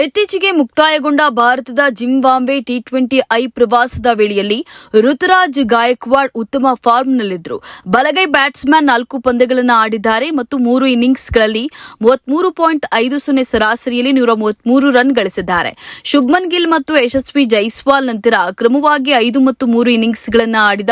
ಇತ್ತೀಚೆಗೆ ಮುಕ್ತಾಯಗೊಂಡ ಭಾರತದ ಜಿಂಬಾಂಬೆ ಟಿ ಟ್ವೆಂಟಿ ಐ ಪ್ರವಾಸದ ವೇಳೆಯಲ್ಲಿ ಋತುರಾಜ್ ಗಾಯಕ್ವಾಡ್ ಉತ್ತಮ ಫಾರ್ಮ್ನಲ್ಲಿದ್ದರು. ಬಲಗೈ ಬ್ಯಾಟ್ಸ್ಮನ್ ನಾಲ್ಕು ಪಂದ್ಯಗಳನ್ನು ಆಡಿದ್ದಾರೆ ಮತ್ತು ಮೂರು ಇನ್ನಿಂಗ್ಸ್ಗಳಲ್ಲಿ ಮೂವತ್ಮೂರು ಪಾಯಿಂಟ್ ಐದು ಸೊನ್ನೆ ಸರಾಸರಿಯಲ್ಲಿ ನೂರ ಮೂವತ್ಮೂರು ರನ್ ಗಳಿಸಿದ್ದಾರೆ. ಶುಭ್ಮನ್ ಗಿಲ್ ಮತ್ತು ಯಶಸ್ವಿ ಜೈಸ್ವಾಲ್ ನಂತರ ಕ್ರಮವಾಗಿ ಐದು ಮತ್ತು ಮೂರು ಇನ್ನಿಂಗ್ಸ್ಗಳನ್ನು ಆಡಿದ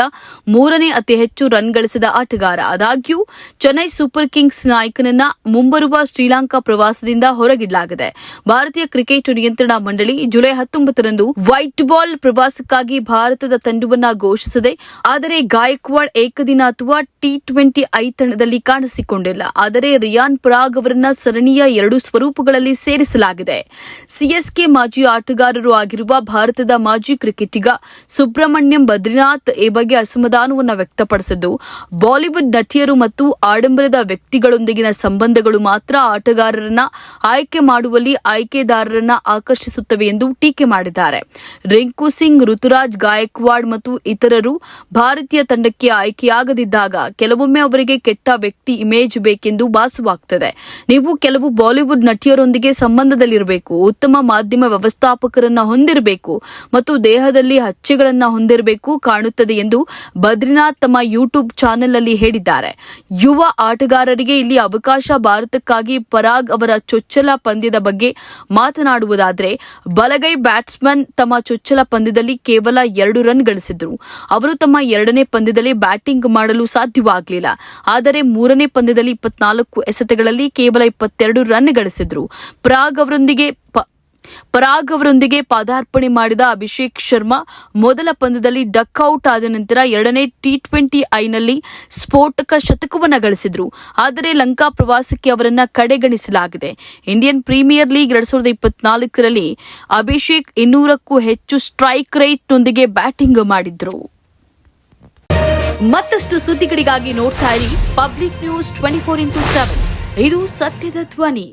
ಮೂರನೇ ಅತಿ ಹೆಚ್ಚು ರನ್ ಗಳಿಸಿದ ಆಟಗಾರ. ಆದಾಗ್ಯೂ, ಚೆನ್ನೈ ಸೂಪರ್ ಕಿಂಗ್ಸ್ ನಾಯಕನನ್ನ ಮುಂಬರುವ ಶ್ರೀಲಂಕಾ ಪ್ರವಾಸದಿಂದ ಹೊರಗಿಡಲಾಗಿದೆ. ಭಾರತೀಯ ಕ್ರಿಕೆಟ್ ನಿಯಂತ್ರಣ ಮಂಡಳಿ ಜುಲೈ ಹತ್ತೊಂಬತ್ತರಂದು ವೈಟ್ ಬಾಲ್ ಪ್ರವಾಸಕ್ಕಾಗಿ ಭಾರತದ ತಂಡವನ್ನ ಘೋಷಿಸಿದೆ. ಆದರೆ ಗಾಯಕ್ವಾಡ್ ಏಕದಿನ ಅಥವಾ ಟಿ ಟ್ವೆಂಟಿ ಐ ತಂಡದಲ್ಲಿ ಕಾಣಿಸಿಕೊಂಡಿಲ್ಲ. ಆದರೆ ರಿಯಾನ್ ಪರಾಗ್ ಅವರನ್ನ ಸರಣಿಯ ಎರಡು ಸ್ವರೂಪಗಳಲ್ಲಿ ಸೇರಿಸಲಾಗಿದೆ. ಸಿಎಸ್ಕೆ ಮಾಜಿ ಆಟಗಾರರು ಆಗಿರುವ ಭಾರತದ ಮಾಜಿ ಕ್ರಿಕೆಟಿಗ ಸುಬ್ರಹ್ಮಣ್ಯಂ ಬದ್ರಿನಾಥ್ ಈ ಬಗ್ಗೆ ಅಸಮಾಧಾನವನ್ನು ವ್ಯಕ್ತಪಡಿಸಿದ್ದು, ಬಾಲಿವುಡ್ ನಟಿಯರು ಮತ್ತು ಆಡಂಬರದ ವ್ಯಕ್ತಿಗಳೊಂದಿಗಿನ ಸಂಬಂಧಗಳು ಮಾತ್ರ ಆಟಗಾರರನ್ನ ಆಯ್ಕೆ ಮಾಡುವಲ್ಲಿ ಆಯ್ಕೆದಾರರನ್ನ ಆಕರ್ಷಿಸುತ್ತವೆ ಎಂದು ಟೀಕೆ ಮಾಡಿದ್ದಾರೆ. ರಿಂಕು ಸಿಂಗ್, ಋತುರಾಜ್ ಗಾಯಕ್ವಾಡ್ ಮತ್ತು ಇತರರು ಭಾರತೀಯ ತಂಡಕ್ಕೆ ಆಯ್ಕೆಯಾಗದಿದ್ದಾಗ ಕೆಲವೊಮ್ಮೆ ಅವರಿಗೆ ಕೆಟ್ಟ ವ್ಯಕ್ತಿ ಇಮೇಜ್ ಬೇಕೆಂದು ಭಾಸವಾಗ್ತದೆ ನೀವು ಕೆಲವು ಬಾಲಿವುಡ್ ನಟಿಯರೊಂದಿಗೆ ಸಂಬಂಧದಲ್ಲಿರಬೇಕು, ಉತ್ತಮ ಮಾಧ್ಯಮ ವ್ಯವಸ್ಥಾಪಕರನ್ನ ಹೊಂದಿರಬೇಕು ಮತ್ತು ದೇಹದಲ್ಲಿ ಹಚ್ಚೆಗಳನ್ನ ಹೊಂದಿರಬೇಕು ಕಾಣುತ್ತದೆ ಎಂದು ಬದ್ರಿನಾಥ್ ತಮ್ಮ ಯೂಟ್ಯೂಬ್ ಚಾನೆಲ್ ಅಲ್ಲಿ ಹೇಳಿದ್ದಾರೆ. ಯುವ ಆಟಗಾರರಿಗೆ ಇಲ್ಲಿ ಅವಕಾಶ, ಭಾರತಕ್ಕಾಗಿ ಪರಾಗ್ ಅವರ ಚೊಚ್ಚಲ ಪಂದ್ಯದ ಬಗ್ಗೆ ಮಾತನಾಡುವುದಾದರೆ, ಬಲಗೈ ಬ್ಯಾಟ್ಸ್ಮನ್ ತಮ್ಮ ಚೊಚ್ಚಲ ಪಂದ್ಯದಲ್ಲಿ ಕೇವಲ ಎರಡು ರನ್ ಗಳಿಸಿದ್ರು. ಅವರು ತಮ್ಮ ಎರಡನೇ ಪಂದ್ಯದಲ್ಲಿ ಬ್ಯಾಟಿಂಗ್ ಮಾಡಲು ಸಾಧ್ಯವಾಗಲಿಲ್ಲ. ಆದರೆ ಮೂರನೇ ಪಂದ್ಯದಲ್ಲಿ ಇಪ್ಪತ್ನಾಲ್ಕು ಎಸೆತಗಳಲ್ಲಿ ಕೇವಲ ಇಪ್ಪತ್ತೆರಡು ರನ್ ಗಳಿಸಿದ್ರು. ಪ್ರಾಗ್ ಅವರೊಂದಿಗೆ ಪರಾಗ್ ಅವರೊಂದಿಗೆ ಪದಾರ್ಪಣೆ ಮಾಡಿದ ಅಭಿಷೇಕ್ ಶರ್ಮಾ ಮೊದಲ ಪಂದ್ಯದಲ್ಲಿ ಡಕ್ ಔಟ್ ಆದ ನಂತರ ಎರಡನೇ ಟಿ ಟ್ವೆಂಟಿ ಐನಲ್ಲಿ ಸ್ಫೋಟಕ ಶತಕವನ್ನು ಗಳಿಸಿದ್ರು. ಆದರೆ ಲಂಕಾ ಪ್ರವಾಸಕ್ಕೆ ಅವರನ್ನು ಕಡೆಗಣಿಸಲಾಗಿದೆ. ಇಂಡಿಯನ್ ಪ್ರೀಮಿಯರ್ ಲೀಗ್ ಎರಡ್ ಸಾವಿರದ ಇಪ್ಪತ್ನಾಲ್ಕರಲ್ಲಿ ಅಭಿಷೇಕ್ ಇನ್ನೂರಕ್ಕೂ ಹೆಚ್ಚು ಸ್ಟ್ರೈಕ್ ರೇಟ್ನೊಂದಿಗೆ ಬ್ಯಾಟಿಂಗ್ ಮಾಡಿದ್ರು. ಮತ್ತಷ್ಟು ಸುದ್ದಿಗಳಿಗಾಗಿ ನೋಡ್ತಾ ಇರಿ public news twenty four into seven. ಇದು ಸತ್ಯದ ಧ್ವನಿ.